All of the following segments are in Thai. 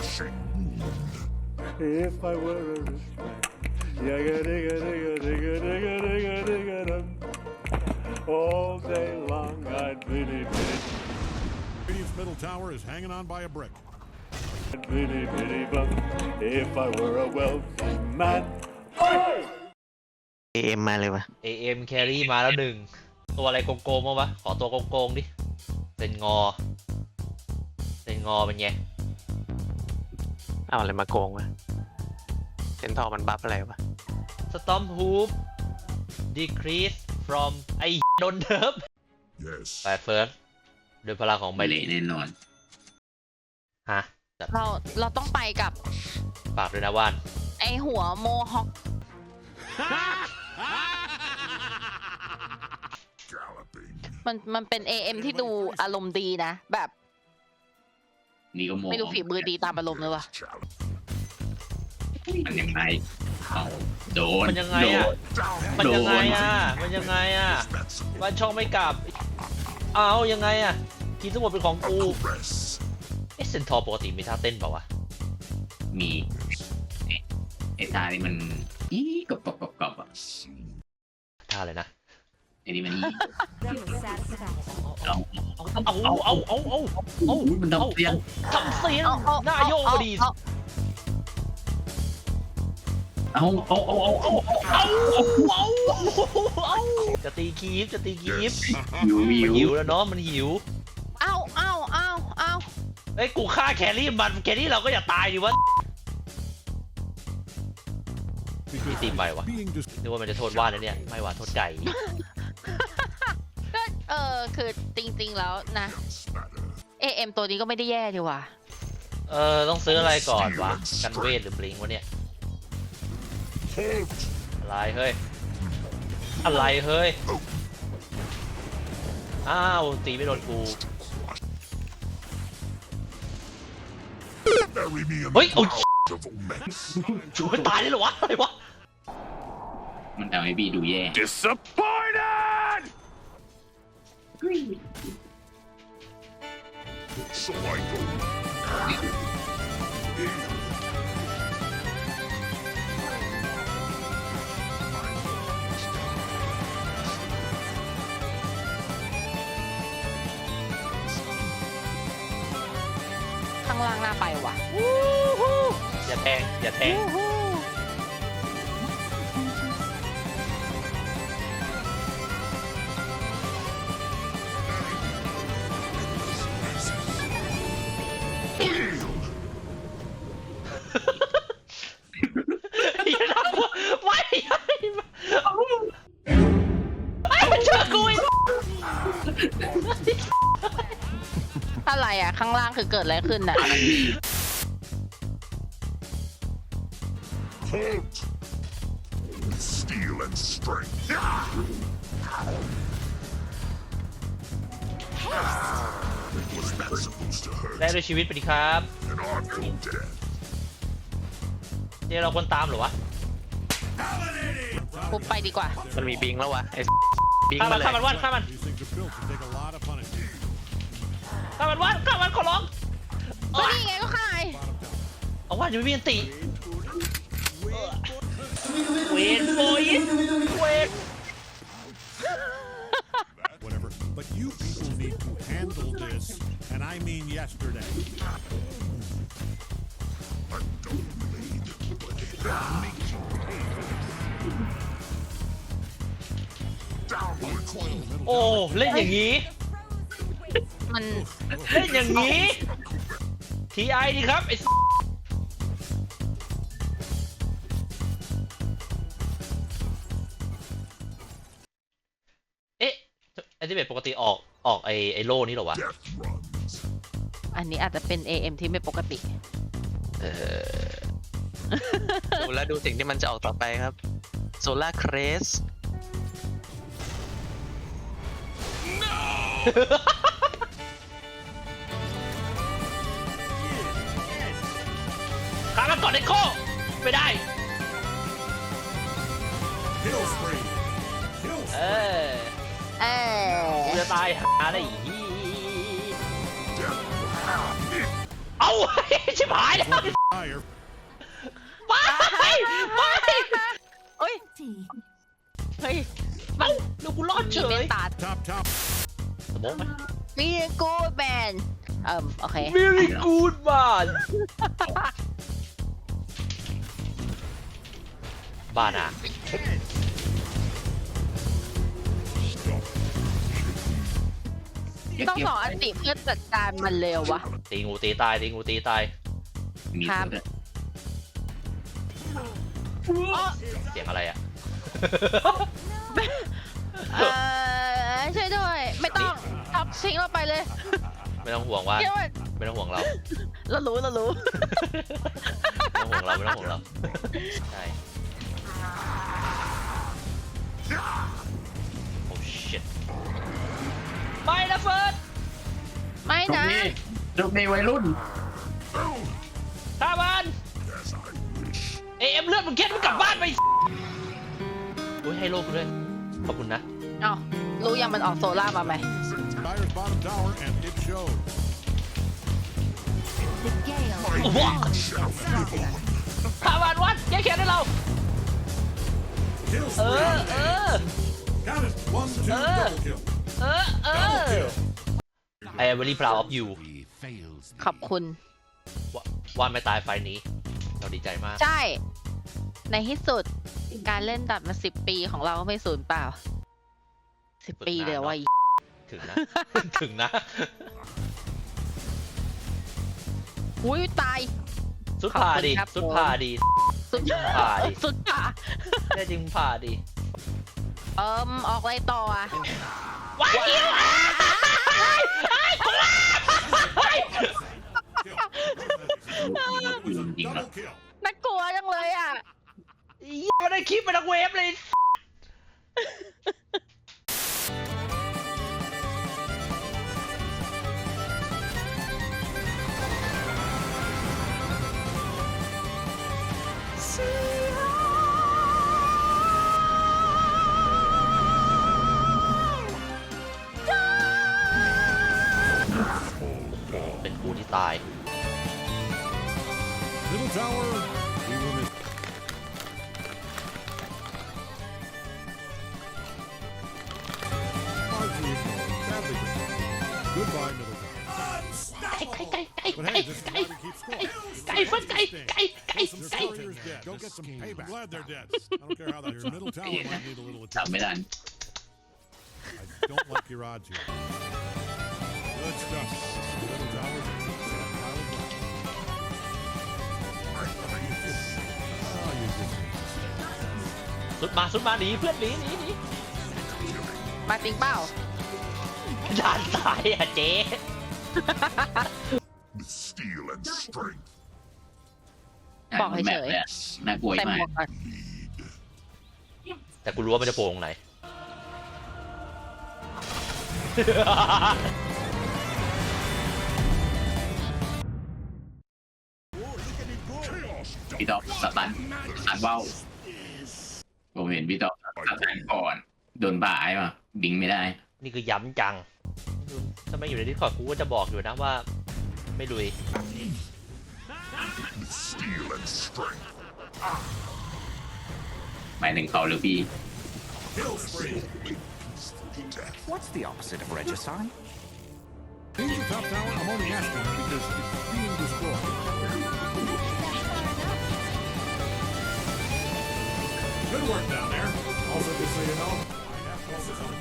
crushing wound. If I were a rich man. Yagga digga digga digga digga digga digga dum. All day long I'd biddy biddy Radiant's middle tower is hanging on by a brick. biddy biddy bum. If I were a wealthy man. เอ็มมาเลยวะ AM แครี่มาแล้วหนึ่ง ตัวอะไรโกงๆมั้งวะ ขอตัวโกงๆดิเป็นงอ เป็นงอเป็นไง เอาอะไรมาโกงวะเซนทอร์มันบัฟอะไรวะ Storm Hoop decrease from ไอโดนเทิร์ฟ Yes. ไปเฟิร์สโดยพลังของใบไม่เหลเละแน่นอน ฮะจัดเราเราต้องไปกับฝากด้วยนะว่าน ไอหัวโมฮอค Galloping. มันมันเป็น AM ที่ดูอารมณ์ดีนะ แบบ นี่ก็โมไม่รู้ฝีมือดีตามอารมณ์เลยว่ะ Challenge. มันยังไงเอาโดนมันยังไงโดอะน Down. มันยังไงโดนอะ มันยังไงอะ That's ว่านช่องไม่กลับ เอายังไงอะทีมทั้งหมดเป็นของกู press. เอะเซนทอร์ปกติมีท่าเต้นเปล่าวะ มีเอ๊ะไอ้ตานี่มัน อีกรอบกรอบกรอบกรอบอะท่าอะไรนะ ไอ้นี่มันอีเอาเอาเอาเอาเอาเอาเอาเอาอุ้ยมันดับเสียงทำเสียงเอาเอาหน้าโยกเอาดีเอาเอาเอาเอาเอาเอาเอาเอาเอาจะตีคีฟจะตีคีฟหิวหิมันวหิวแล้วเนาะมันหิวเอาเอาเอาเอาเอ้ยกูฆ่าแครี่มันแครี่เราก็อย่าตายดิวะพี่ตีมไปวะ Being dis- นึกว่ามันจะโทษว่านนะเนี่ยไม่ว่าโทษไก่ก็เออคือจริงๆแล้วนะ Spatter. AM ตัวนี้ก็ไม่ได้แย่ดีว่ะเออต้องซื้ออะไรก่อนวะ กันเวทหรือบลิงวะเนี่ย Halt. อะไรเฮ้ย อะไรเฮ้ย อ้าวตีไม่โดนกู Bury me in Wait, the oh, clouds of mess. ชูไม่ตายเลยเหรอวะอะไรวะมันทำให้บีดูแย่ Disappointed! So I go. ข้างล่างน่าไปว่ะ อย่าแทงอย่าแทงอ คือเกิดอะไรขึ้นน่ะ Halt. Steel and strength. Was that supposed to ได้ hurt? ด้วยชีวิตไปดิครับ And I'm your dead. เดี๋ยวเราควรตามเหรอวะปุ๊บไปดีกว่า มันมีบิงแล้ววะไอ้ บิงฆ่ามัมานเลยฆ่ามันว่านฆ่ามัน These things are built to take a lot of punishment. ฆ่ามันว่านฆ่ามัน ว่านอยู่ไม่มีอันติเวนโบยินเวน Whatever. But you people need to handle this, and I mean yesterday. I don't bleed, but it makes you pay for it. Downward coil. โอ้ เล่นอย่างนี้ มัน เล่นอย่างนี้ ทีไอดีครับไอ้เอ๊ ที่เบตปกติออกออกไอไอโล่นี่เหรอวะ Death runs. อันนี้อาจจะเป็น AM ที่ไม่ปกติ เออดูแล้วดูสิ่งที่มันจะออกต่อไปครับโซล่าเครสขากันก่อนไอโคไม่ได้ Kill spree. Kill เออ เออกูจะตายหาได้อี Death. เอา ชิบหายแล้ว Fire. ไปไปเอ้ย เฮ้ยเอ้าลูกกูรอดเฉมีเมยตตา Top, top. สมองไหมมีกูแบนเอิ่มโอเค Very good man บ้านอะ ต้องสอนอันติเพื่อจัดการมันเร็ววะ ตีงูตีตายตีงูตีตายมีครับตัวด้วยเสียงอะไรอะ เออช่วยด้วย ไม่ต้องทับทิ้งเราไปเลยไม่ต้องห่วงว่า เดี๋ยวมันไม่ต้องห่วงเรา เรารู้เรารู้ ไม่ต้องห่วงเราไม่ต้องห่วงเรา ใช่ นะนี้ลูกนี้วัยรุ่นข้ามันเอ็มเลือดมึงเค็ดมึงกลับบ้านไปอุ้ยให้โลกกูด้วยขอบคุณนะเอ้ารู้ยังมันออกโซล่ามาไหม Dyer's bottom tower, and it showed. ว้าวข้ามันวัดแก้แค้นให้เรา Kill เออเออ Count it. One, two, Uh. double kill. เออเอ Double อ kill. I am very proud of you He fails ขอบคุณ ว่าว่าไม่ตายไฟล์นี้ เราดีใจมาก ใช่ ในที่สุดการเล่นดับมาสิบปีของเราไม่สูญเปล่าสิบปีเลยว่ะอีถึงนะ ถึงนะ อุ้ยตาย สุดผ่าดิขอบคุณครับ สุดผ่าดิสุดผ่าดิ สุดผ่าแน่จริงผ่าดิเอิมออกอะไรต่ออะว้าย อิวอะจริงๆแล้ว Double kill. น่ากลัวจังเลยอะ ไม่ได้คลิปเป็นนักเวฟเลย ตาย Middle tower, we will miss. Largely ignored. Badly ignored. Goodbye, middle tower. ไก่ไก่ไก่ But ไก่ hey, this is ไก่ how we keep score. ไก่ฟันไก่ไก่ไก่ Some ไก่ warriors dead. Go get some payback. I'm glad they're dead. I don't care how that Your middle tower might need a little จับไม่ attention. ทัน I don't like your odds here. Good stuff. Middle tower's a sad pile of rubble. Oh, you just สุดมาสุดมาหนีเพื่อนหนีหนีหนีมาจริงเปล่าด่านตายอะเจ๊ with steel and strength. บอกเฉยๆแมปเลยอะน่ากลัวใส่หมามกวกก่อนแต่กูรู้ว่ามันจะโผล่ตรงไหน ว่าวผมเห็นพี่ต๊อบสตันก่อน โดนบ่ายมาบิงไม่ได้ นี่คือย้ำจังถ้าไม่อยู่ในดิสคอร์ดกูก็จะบอกอยู่นะว่า ไม่ลุย With steel and strength. หมายถึงเขาหรือพี่ kill spree. Death. What's the opposite of regicide? Here's your top tower. I'm only asking because it's being destroyed. Good work down there. Also, just so you know, I have focus on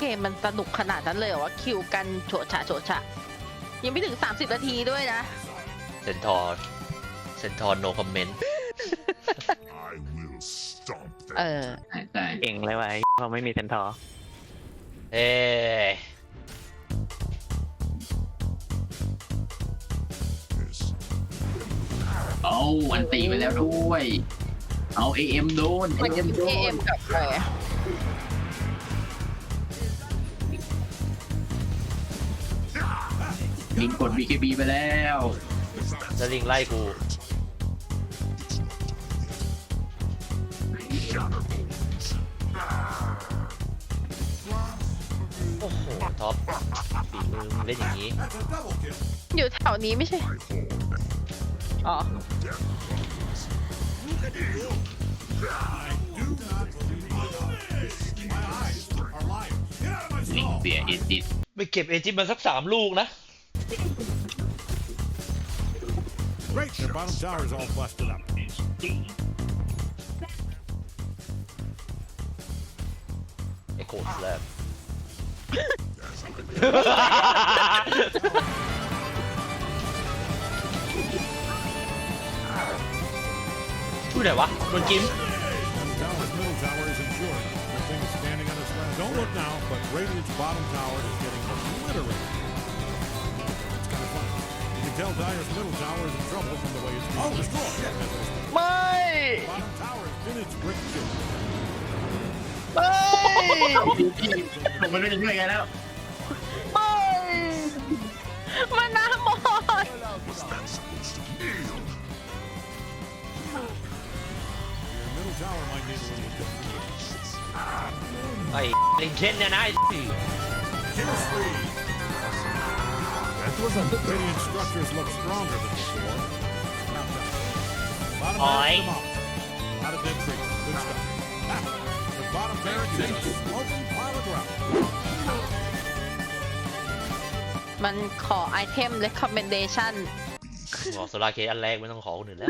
เกมมันสนุกขนาดนั้นเลยเหรอวะคิวกันโฉะฉะโฉะฉะยังไม่ถึง 30 นาทีด้วยนะ เซนทอร์เซนทอร์โนคอมเมนต์ I will stomp เอ them. อใช่ใช่เก่งเลยว่ะไอ้เพราะไม่มีเซนทอร์เอ้ย Yes. เอาอันตีไปแล้วด้วย เอาเอ็มโดนมันเอ็มโดเอ็นมกับอะไรอะบิงกด BKB ไปแล้วแล้วลิงไล่กู โอ้โห ท็อปฝีมือมึงเล่นอย่างนี้ That's a double kill. อยู่แถวนี้ไม่ใช่ อ๋อ ลิง stall. เสียเอจิตไปเก็บเอจิมาสักสามลูกนะ Great, their bottom tower's all busted up. ไอ้โคตรแซ่บ ไหนวะโดนจิ้ม Tower's middle tower is insured. The thing is standing on its last. Don't look now, but Radiant's bottom tower is getting obliterated. It's kind of funny. You can tell Dyer's middle tower is in trouble from the way it's being oh, destroyed. ไม่ Bottom tower has been its brick shit. ไม่ ผมไม่รู้จะช่วยไงแล้วมั นะไอ้ Kill spree. Radiant structures look stronger than before. Not that. Bottom Oi. barracks demolished. A lot of dead trees. Good stuff. Ah, the bottom barracks is a smoking pile of ground. มันขอไอเทม recommendation บอกโซลาเคอันแรกไม่ต้องขอคนอื่นแล้ว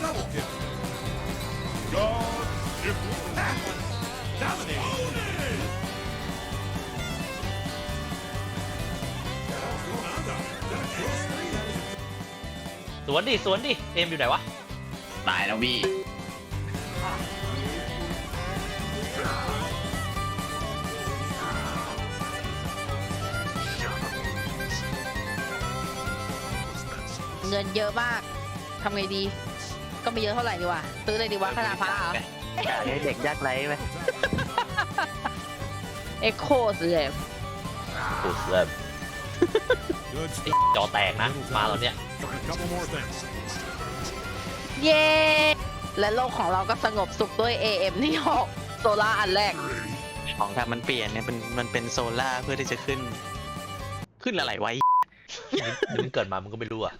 double kill. God, if Dominating. Going on down there. That kill spree. สวนดิสวนดิเอ็มอยู่ไหนวะ ตายแล้วพี่เงินเยอะมากทำไงดี ก็ไม่เยอะเท่าไหร่ดีวะซื้อเลยดีวะขนาดฟ้าเหรอให้เด็กยากไร้ไปเอ็กโคซื้อเลยสุดเลย Good ไอ้ stuff. จอแตกนะ มาตอนเนี้ย A couple more things. เย้ และโลกของเราก็สงบสุขด้วย AM ที่หกโซล่าอันแรก ของทางมันเปลี่ยนเนี่ยมันมันเป็นโซล่าเพื่อที่จะขึ้น ขึ้นอะไรไว้ มึงเกิดมามึงก็ไม่รู้อะ